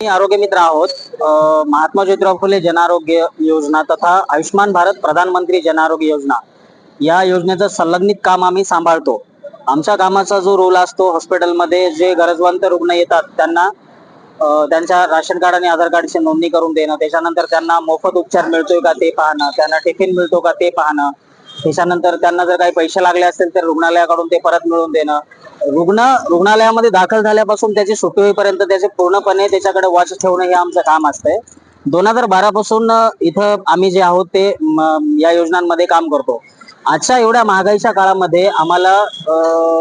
आरोग्य मित्र आहोत. महात्मा ज्योतिराव फुले जन आरोग्य योजना तथा आयुष्यमान भारत प्रधानमंत्री जन आरोग्य योजना या योजनेचं संलग्नित काम आम्ही सांभाळतो. आमच्या कामाचा जो रोल असतो हॉस्पिटलमध्ये जे गरजवंत रुग्ण येतात त्यांना त्यांच्या राशन कार्ड आणि आधार कार्डची नोंदणी करून देणं त्याच्यानंतर त्यांना मोफत उपचार मिळतोय का ते पाहणं त्यांना टिफिन मिळतो का ते पाहणं त्याच्यानंतर त्यांना जर काही पैसे लागले असतील तर रुग्णालयाकडून ते परत मिळवून देणं. रुग्ण रुग्णालयामध्ये दाखल झाल्यापासून त्याची सुट्टी होईपर्यंत त्याचे पूर्णपणे त्याच्याकडे वॉच ठेवणं हे आमचं काम असतंय. दोन हजार बारा पासून इथं आम्ही जे आहोत ते या योजनांमध्ये काम करतो. आजच्या एवढ्या महागाईच्या काळामध्ये आम्हाला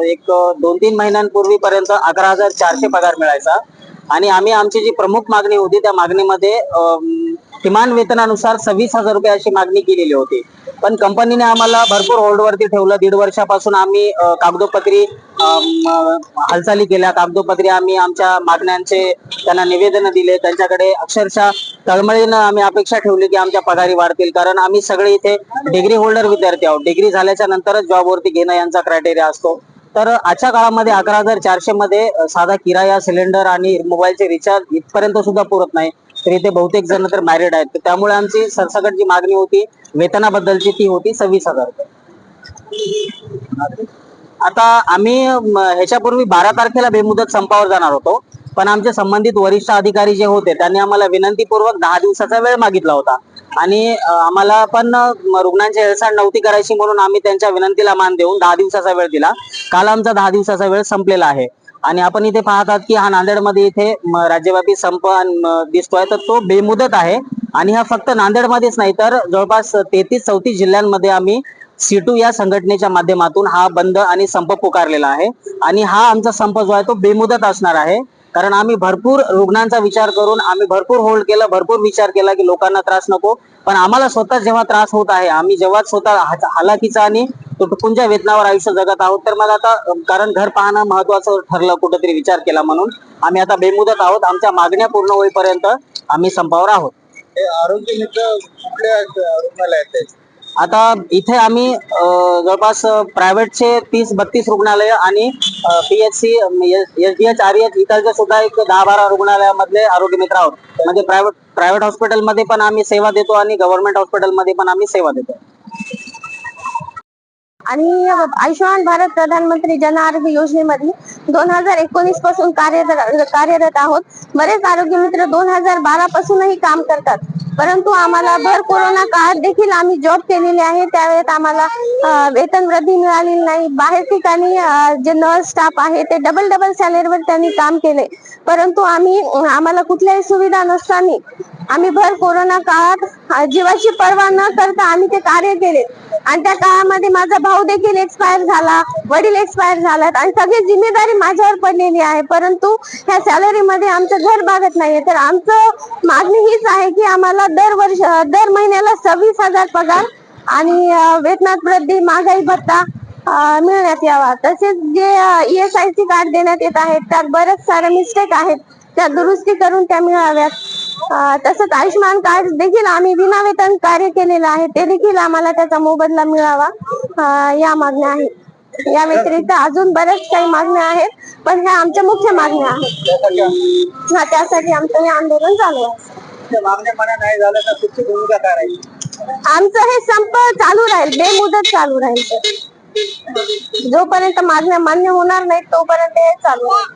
एक दोन तीन महिन्यांपूर्वीपर्यंत अकरा हजार चारशे पगार मिळायचा. आणि आम्ही आमची जी प्रमुख मागणी होती त्या मागणीमध्ये किमान वेतनानुसार सव्वीस हजार रुपये अशी मागणी केलेली होती. पण कंपनीने आम्हाला भरपूर होल्डवरती ठेवलं. दीड वर्षापासून आम्ही कागदोपत्री हालचाली केल्या. कागदोपत्री आम्ही आमच्या मागण्यांचे त्यांना निवेदन दिले. त्यांच्याकडे अक्षरशः तळमळीनं आम्ही अपेक्षा ठेवली की आमच्या पगारी वाढतील. कारण आम्ही सगळे इथे डिग्री होल्डर विद्यार्थी आहोत. डिग्री झाल्याच्या नंतरच जॉबवरती घेणं यांचा क्रायटेरिया असतो. तर आजच्या काळामध्ये अकरा हजार चारशे मध्ये साधा किराया सिलेंडर आणि मोबाईलचे रिचार्ज इथपर्यंत सुद्धा पुरत नाही. तर इथे बहुतेक जण तर मॅरिड आहेत. तर त्यामुळे आमची सरसकट जी मागणी होती वेतनाबद्दलची ती होती सव्वीस हजार. आता आम्ही ह्याच्यापूर्वी बारा तारखेला बेमुदत संपावर जाणार होतो. पण आमचे संबंधित वरिष्ठ अधिकारी जे होते त्यांनी आम्हाला विनंतीपूर्वक दहा दिवसाचा वेळ मागितला होता. आणि आम्हाला पण रुग्णांची हेळसांड नव्हती करायची म्हणून आम्ही त्यांच्या विनंतीला मान देऊन दहा दिवसाचा वेळ दिला. काल आमचा दहा दिवसाचा वेळ संपलेला आहे. आणि आपण इथे पाहतात की हा नांदेडमध्ये इथे राज्यव्यापी संप दिसतोय. तर तो बेमुदत आहे. आणि हा फक्त नांदेडमध्येच नाही तर जवळपास तेहतीस चौतीस जिल्ह्यांमध्ये आम्ही सीटू या संघटनेच्या माध्यमातून हा बंद आणि संप पुकारलेला आहे. आणि हा आमचा संप जो आहे तो बेमुदत असणार आहे. कारण आम्ही भरपूर रुग्णांचा विचार करून आम्ही भरपूर होल्ड केला भरपूर विचार केला की लोकांना त्रास नको. पण आम्हाला स्वतः जेव्हा त्रास होत आहे आम्ही जेव्हा स्वतः हालाकीचा आणि तुटपुंच्या वेतनावर आयुष्य जगत आहोत तर मग आता कारण घर पाहणं महत्वाचं ठरलं कुठेतरी विचार केला म्हणून. आम्ही आता बेमुदत आहोत आमच्या मागण्या पूर्ण होईपर्यंत आम्ही संपावर आहोत. आरोग्य मित्र कुठल्या रुग्णालयात आता इथे आम्ही जवळपास प्रायव्हेटचे तीस बत्तीस रुग्णालय आणि PHC S D H R H इथलचे सुद्धा एक दहा बारा रुग्णालयामधले आरोग्य मित्र आहोत. म्हणजे प्रायव्हेट प्रायव्हेट हॉस्पिटलमध्ये पण आम्ही सेवा देतो आणि गव्हर्नमेंट हॉस्पिटलमध्ये पण आम्ही सेवा देतो. आणि आयुष्यमान भारत प्रधानमंत्री जन आरोग्य योजनेमध्ये दोन हजार एकोणीसपासून कार्यरत कार्यरत आहोत. बरेच आरोग्य मित्र दोन हजार बारा पासूनही काम करतात. परंतु आम्हाला भर कोरोना काळात देखील आम्ही जॉब केलेले आहे. त्यावेळेस आम्हाला वेतन वृद्धी मिळालेली नाही. बाहेर ठिकाणी जे नर्स स्टाफ आहे ते डबल डबल सॅलरीवर त्यांनी काम केले. परंतु आम्ही आम्हाला कुठल्याही सुविधा नसताना आम्ही भर कोरोना काळात जीवाची पर्वा न करता आम्ही ते कार्य केले. आणि त्या काळामध्ये माझा भाऊ देखील एक्सपायर झाला वडील एक्सपायर झालात आणि सगळी जिम्मेदारी माझ्यावर पडलेली आहे. परंतु ह्या सॅलरीमध्ये आमचं घर भागत नाहीये. तर आमचं मागणी हीच आहे की आम्हाला दर वर्ष दर महिन्याला सव्वीस हजार पगार आणि वेतनात वृद्धी महागाई भत्ता मिळण्यात यावा. तसेच जे ईएसआयसी कार्ड देण्यात येत आहेत त्यात बरेच सारे मिस्टेक आहेत. त्या दुरुस्ती करून त्या मिळाव्यात. तसंच आयुष्यमान कार्ड देखील आम्ही विनावेतन कार्य केलेलं आहे. ते देखील आम्हाला त्याचा मोबदला मिळावा. या मागण्या आहेत. या व्यतिरिक्त अजून बऱ्याच काही मागण्या आहेत. पण ह्या आमच्या मुख्य मागण्या आहेत. हा, त्यासाठी आमचं हे आंदोलन चालू आहे. नाही आमचं हे संप चालू राहील. बेमुदत चालू राहील. जोपर्यंत मागण्या मान्य होणार नाहीत तोपर्यंत हे चालू राहील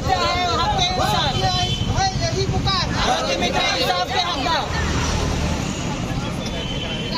ยังไม่ได้